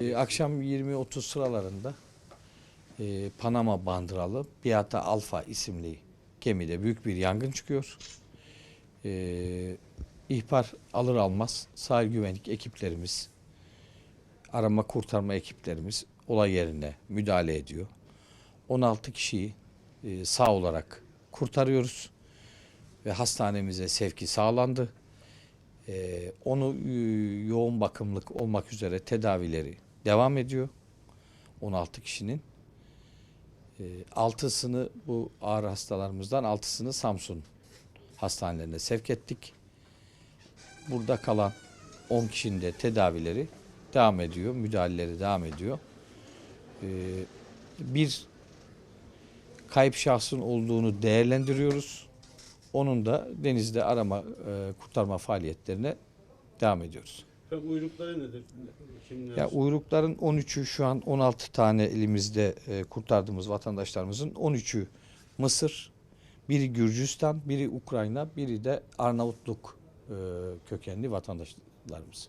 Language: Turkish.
Ee, akşam 20-30 sıralarında e, Panama bandıralı Beata Alfa isimli gemide büyük bir yangın çıkıyor. E, ihbar alır almaz sahil güvenlik ekiplerimiz, arama kurtarma ekiplerimiz olay yerine müdahale ediyor. 16 kişiyi e, sağ olarak kurtarıyoruz ve hastanemize sevki sağlandı. Ee, onu e, yoğun bakımlık olmak üzere tedavileri devam ediyor. 16 kişinin. Ee, altısını bu ağır hastalarımızdan altısını Samsun hastanelerine sevk ettik. Burada kalan 10 kişinin de tedavileri devam ediyor. Müdahaleleri devam ediyor. Ee, bir kayıp şahsın olduğunu değerlendiriyoruz. Onun da denizde arama e, kurtarma faaliyetlerine devam ediyoruz. Efendim uyrukları nedir? Kimler? Ya uyrukların 13'ü şu an 16 tane elimizde e, kurtardığımız vatandaşlarımızın 13'ü Mısır, biri Gürcistan, biri Ukrayna, biri de Arnavutluk e, kökenli vatandaşlarımız.